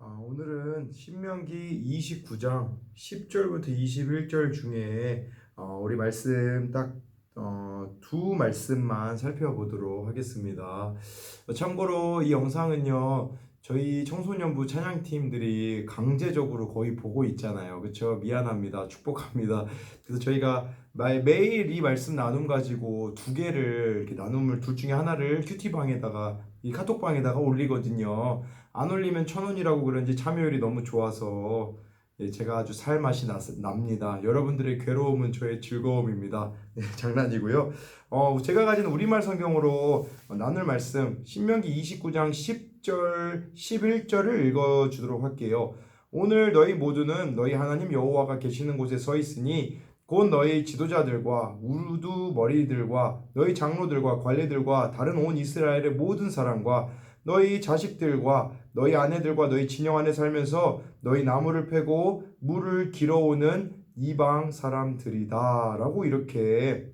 아, 오늘은 신명기 29장 10절부터 21절 중에 어, 우리 말씀 딱 어, 두 말씀만 살펴보도록 하겠습니다. 어, 참고로 이 영상은요, 저희 청소년부 찬양팀들이 강제적으로 거의 보고 있잖아요. 그렇죠? 미안합니다. 축복합니다. 그래서 저희가 매- 매일 이 말씀 나눔 가지고 두 개를 이렇게 나눔을 둘 중에 하나를 큐티방에다가 이 카톡방에다가 올리거든요. 안 올리면 천 원이라고 그런지 참여율이 너무 좋아서 예, 제가 아주 살 맛이 나, 납니다. 여러분들의 괴로움은 저의 즐거움입니다. 네, 장난이고요. 어, 제가 가진 우리말 성경으로 어, 나눌 말씀 신명기 29장 10절 11절을 읽어 주도록 할게요. 오늘 너희 모두는 너희 하나님 여호와가 계시는 곳에 서 있으니 곧 너희 지도자들과 우두 머리들과 너희 장로들과 관리들과 다른 온 이스라엘의 모든 사람과 너희 자식들과 너희 아내들과 너희 진영 안에 살면서 너희 나무를 패고 물을 길어오는 이방 사람들이다라고 이렇게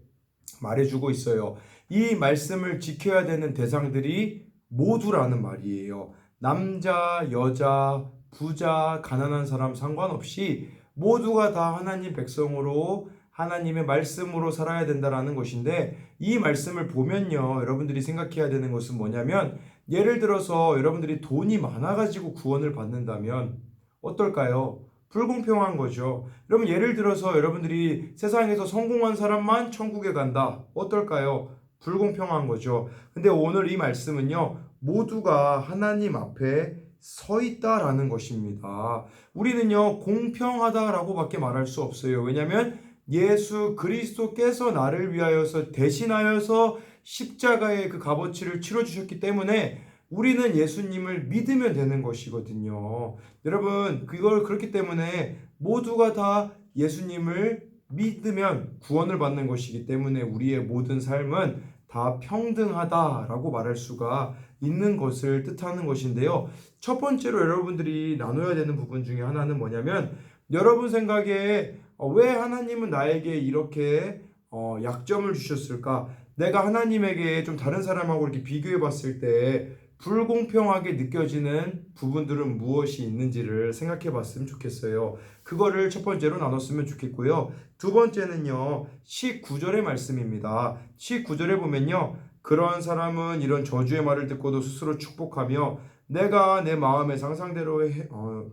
말해주고 있어요. 이 말씀을 지켜야 되는 대상들이 모두라는 말이에요. 남자, 여자, 부자, 가난한 사람 상관없이 모두가 다 하나님 백성으로 하나님의 말씀으로 살아야 된다라는 것인데 이 말씀을 보면요. 여러분들이 생각해야 되는 것은 뭐냐면 예를 들어서 여러분들이 돈이 많아가지고 구원을 받는다면 어떨까요? 불공평한 거죠. 여러분 예를 들어서 여러분들이 세상에서 성공한 사람만 천국에 간다. 어떨까요? 불공평한 거죠. 근데 오늘 이 말씀은요. 모두가 하나님 앞에 서 있다라는 것입니다. 우리는요. 공평하다라고밖에 말할 수 없어요. 왜냐하면 예수 그리스도께서 나를 위하여서 대신하여서 십자가의 그 값어치를 치러 주셨기 때문에 우리는 예수님을 믿으면 되는 것이거든요. 여러분, 그걸 그렇기 때문에 모두가 다 예수님을 믿으면 구원을 받는 것이기 때문에 우리의 모든 삶은 다 평등하다라고 말할 수가 있는 것을 뜻하는 것인데요. 첫 번째로 여러분들이 나눠야 되는 부분 중에 하나는 뭐냐면 여러분 생각에 어, 왜 하나님은 나에게 이렇게 어, 약점을 주셨을까? 내가 하나님에게 좀 다른 사람하고 이렇게 비교해 봤을 때 불공평하게 느껴지는 부분들은 무엇이 있는지를 생각해 봤으면 좋겠어요. 그거를 첫 번째로 나눴으면 좋겠고요. 두 번째는요, 19절의 말씀입니다. 19절에 보면요, 그런 사람은 이런 저주의 말을 듣고도 스스로 축복하며 내가 내 마음의 상상대로 해, 어,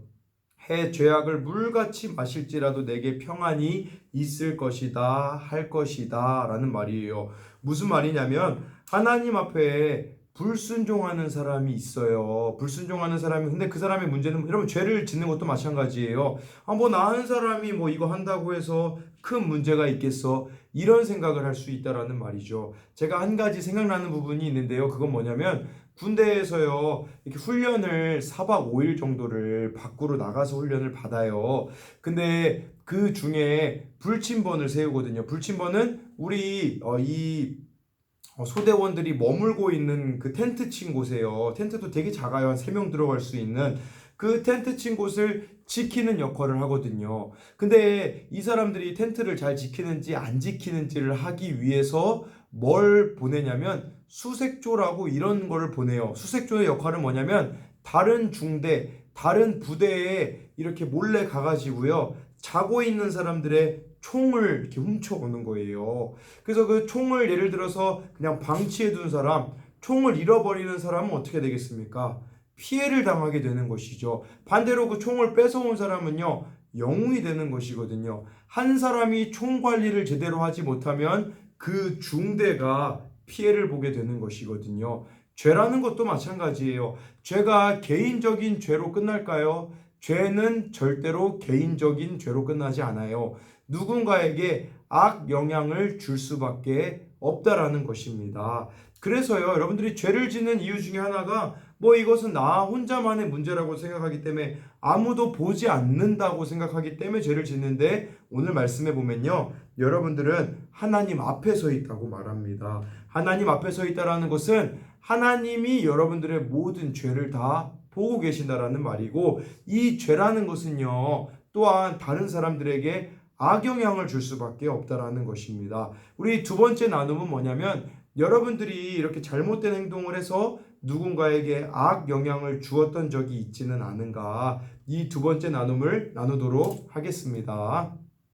해 죄악을 물같이 마실지라도 내게 평안이 있을 것이다 할 것이다 라는 말이에요. 무슨 말이냐면 하나님 앞에 불순종하는 사람이 있어요. 불순종하는 사람이 근데 그 사람의 문제는 여러분 죄를 짓는 것도 마찬가지예요. 아뭐 나은 사람이 뭐 이거 한다고 해서 큰 문제가 있겠어? 이런 생각을 할 수 있다라는 말이죠. 제가 한 가지 생각나는 부분이 있는데요. 그건 뭐냐면 군대에서요, 이렇게 훈련을 4박 5일 정도를 밖으로 나가서 훈련을 받아요. 근데 그 중에 불침번을 세우거든요. 불침번은 우리 어, 이 어, 소대원들이 머물고 있는 그 텐트 친 곳에요. 텐트도 되게 작아요. 한 3명 들어갈 수 있는 그 텐트 친 곳을 지키는 역할을 하거든요. 근데 이 사람들이 텐트를 잘 지키는지 안 지키는지를 하기 위해서 뭘 보내냐면 수색조라고 이런 거를 보내요. 수색조의 역할은 뭐냐면 다른 중대, 다른 부대에 이렇게 몰래 가가지고요. 자고 있는 사람들의 총을 이렇게 훔쳐오는 거예요. 그래서 그 총을 예를 들어서 그냥 방치해 둔 사람, 총을 잃어버리는 사람은 어떻게 되겠습니까? 피해를 당하게 되는 것이죠. 반대로 그 총을 뺏어온 사람은요, 영웅이 되는 것이거든요. 한 사람이 총 관리를 제대로 하지 못하면 그 중대가 피해를 보게 되는 것이거든요. 죄라는 것도 마찬가지예요. 죄가 개인적인 죄로 끝날까요? 죄는 절대로 개인적인 죄로 끝나지 않아요. 누군가에게 악 영향을 줄 수밖에 없다라는 것입니다. 그래서요, 여러분들이 죄를 짓는 이유 중에 하나가 뭐 이것은 나 혼자만의 문제라고 생각하기 때문에 아무도 보지 않는다고 생각하기 때문에 죄를 짓는데 오늘 말씀해 보면요. 여러분들은 하나님 앞에 서 있다고 말합니다. 하나님 앞에 서 있다라는 것은 하나님이 여러분들의 모든 죄를 다 보고 계신다라는 말이고 이 죄라는 것은요. 또한 다른 사람들에게 악영향을 줄 수밖에 없다라는 것입니다. 우리 두 번째 나눔은 뭐냐면 여러분들이 이렇게 잘못된 행동을 해서 누군가에게 악 영향을 주었던 적이 있지는 않은가 이 두 번째 나눔을 나누도록 하겠습니다.